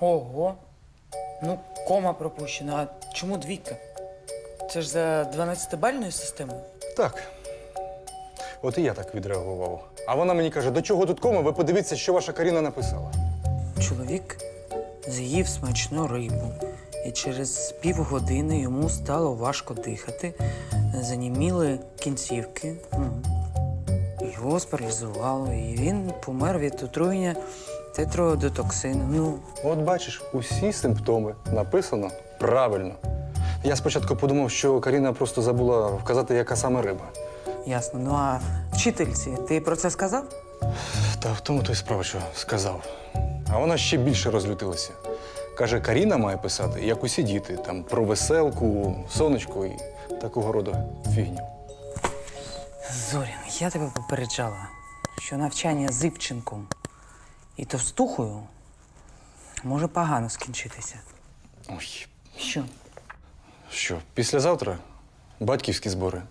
Ого. Ну, кома пропущена. А чому двійка? Це ж за 12-бальною системою. Так. От і я так відреагував. А вона мені каже: до чого тут кома? Ви подивіться, що ваша Каріна написала. Чоловік з'їв смачну рибу, і через півгодини йому стало важко дихати, заніміли кінцівки. Ну, Його спаралізувало, і він помер від отруєння тетродотоксину. Ну, От бачиш, усі симптоми написано правильно. Я спочатку подумав, що Каріна просто забула вказати, яка саме риба. ясно. Ну а вчительці, ти про це сказав? Та в тому то й справа, що сказав. А вона ще більше розлютилася. Каже, Каріна має писати, як усі діти, там про веселку, сонечко і такого роду фігню. Зорін, я тебе попереджала, що навчання з Івченком і товстухою може погано скінчитися. Ой, Що? що, післязавтра батьківські збори.